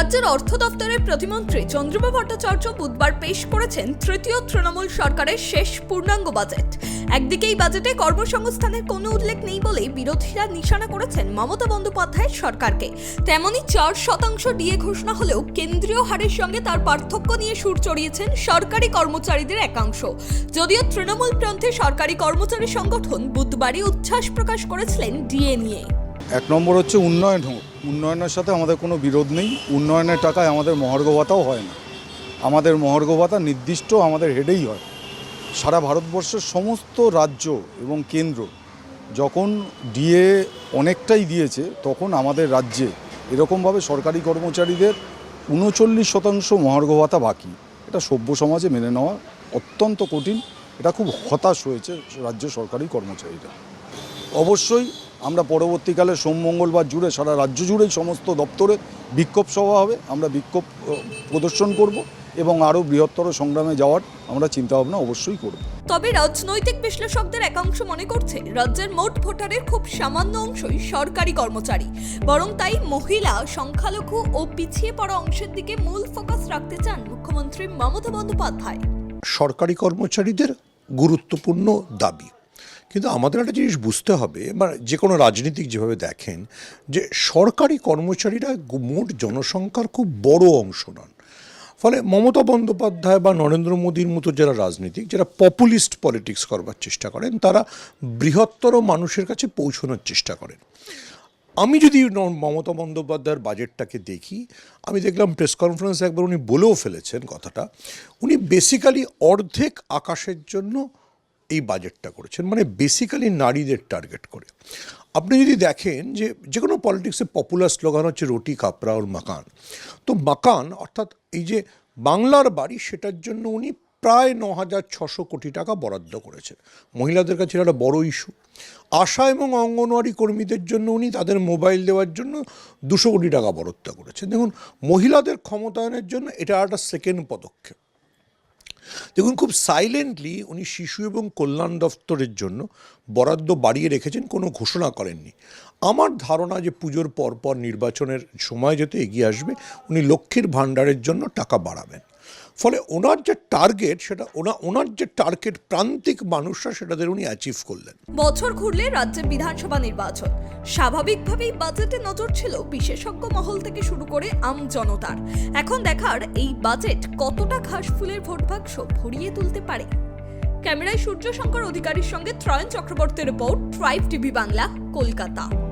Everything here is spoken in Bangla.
রাজ্যের অর্থ দপ্তরের প্রতিমন্ত্রী চন্দ্রবাবু ভট্টাচার্য বুধবার পেশ করেছেন তৃতীয় তৃণমূল সরকারের শেষ পূর্ণাঙ্গ বাজেট। একদিকে এই বাজেটে কর্মসংস্থানের কোনো উল্লেখ নেই বলেই বিরোধীরা নিশানা করেছেন মমতা বন্দ্যোপাধ্যায়ের সরকারকে। তেমনি চার শতাংশ ডিএ ঘোষণা হলেও কেন্দ্রীয় হারের সঙ্গে তার পার্থক্য নিয়ে সুর চড়িয়েছেন সরকারি কর্মচারীদের একাংশ। যদিও তৃণমূল প্রান্তে সরকারি কর্মচারী সংগঠন বুধবারই উচ্ছ্বাস প্রকাশ করেছিলেন ডিএ নিয়ে। এক নম্বর হচ্ছে উন্নয়ন হোক। উন্নয়নের সাথে আমাদের কোনো বিরোধ নেই। উন্নয়নের টাকায় আমাদের মহার্ঘ ভাতাও হয় না। আমাদের মহার্ঘ ভাতা নির্দিষ্ট আমাদের হেডেই হয়। সারা ভারতবর্ষের সমস্ত রাজ্য এবং কেন্দ্র যখন ডিএ অনেকটাই দিয়েছে, তখন আমাদের রাজ্যে এরকমভাবে সরকারি কর্মচারীদের উনচল্লিশ শতাংশ মহার্ঘ ভাতা বাকি। এটা সভ্য সমাজে মেনে নেওয়া অত্যন্ত কঠিন। এটা খুব হতাশ হয়েছে রাজ্য সরকারি কর্মচারীরা। অবশ্যই আমরা পরবর্তীকালে সোম মঙ্গলবার জুড়ে সারা রাজ্য জুড়েই সমস্ত দপ্তরে বিক্ষোভ সভা হবে। আমরা বিক্ষোভ প্রদর্শন করব এবং আরও বৃহত্তর সংগ্রামে যাওয়ার আমরা চিন্তাভাবনা অবশ্যই করব। তবে রাজনৈতিক বিশ্লেষকদের একাংশ মনে করছে রাজ্যের মোট ভোটারের খুব সামান্য অংশই সরকারি কর্মচারী। বরং তাই মহিলা সংখ্যালঘু ও পিছিয়ে পড়া অংশের দিকে মূল ফোকাস রাখতে চান মুখ্যমন্ত্রী মমতা বন্দ্যোপাধ্যায়। সরকারি কর্মচারীদের গুরুত্বপূর্ণ দাবি। কিন্তু আমাদের একটা জিনিস বুঝতে হবে, বা যে কোনো রাজনীতিক যেভাবে দেখেন, যে সরকারি কর্মচারীরা মোট জনসংখ্যার খুব বড় অংশ নন। ফলে মমতা বন্দ্যোপাধ্যায় বা নরেন্দ্র মোদীর মতো যারা রাজনীতিক, যারা পপুলিস্ট পলিটিক্স করবার চেষ্টা করেন, তারা বৃহত্তর মানুষের কাছে পৌঁছানোর চেষ্টা করেন। আমি যদি মমতা বন্দ্যোপাধ্যায়ের বাজেটটাকে দেখি, আমি দেখলাম প্রেস কনফারেন্সে একবার উনি বলেও ফেলেছেন কথাটা। উনি বেসিক্যালি অর্ধেক আকাশের জন্য এই বাজেটটা করেছেন। মানে বেসিক্যালি নারীদের টার্গেট করে। আপনি যদি দেখেন যে যে কোনো পলিটিক্সে পপুলার স্লোগান হচ্ছে রুটি, কাপড়া ওর মাকান। তো মাকান অর্থাৎ এই যে বাংলার বাড়ি সেটার জন্য উনি প্রায় ন হাজার ছশো কোটি টাকা বরাদ্দ করেছেন। মহিলাদের কাছে এটা একটা বড় ইস্যু আশা এবং অঙ্গনওয়াড়ি কর্মীদের জন্য উনি তাদের মোবাইল দেওয়ার জন্য দুশো কোটি টাকা বরাদ্দ করেছেন। দেখুন, মহিলাদের ক্ষমতায়নের জন্য এটা একটা সেকেন্ড পদক্ষেপ। দেখুন, খুব সাইলেন্টলি উনি শিশু এবং কল্যাণ দফতরের জন্য বরাদ্দ বাড়িয়ে রেখেছেন, কোনো ঘোষণা করেননি। আমার ধারণা যে পুজোর পরপর নির্বাচনের সময় যেতে এগিয়ে আসবে, উনি লক্ষ্মীর ভাণ্ডারের জন্য টাকা বাড়াবেন। ফলে ওনার যে টার্গেট সেটা ওনা, ওনার যে টার্গেট প্রান্তিক মানুষরা সেটাদের উনি অ্যাচিভ করলেন। বছর ঘুরলে রাজ্যের বিধানসভা নির্বাচন। স্বাভাবিকভাবেই বাজেটে নজর ছিল বিশেষজ্ঞ মহল থেকে শুরু করে আম জনতার। এখন দেখার এই বাজেট কতটা ঘাস ফুলের ভোট বাক্স ভরিয়ে তুলতে পারে? ক্যামেরায় সূর্য শঙ্কর অধিকারীর সঙ্গে ত্রয়ন চক্রবর্তীর report tribe TV Bangla, Kolkata.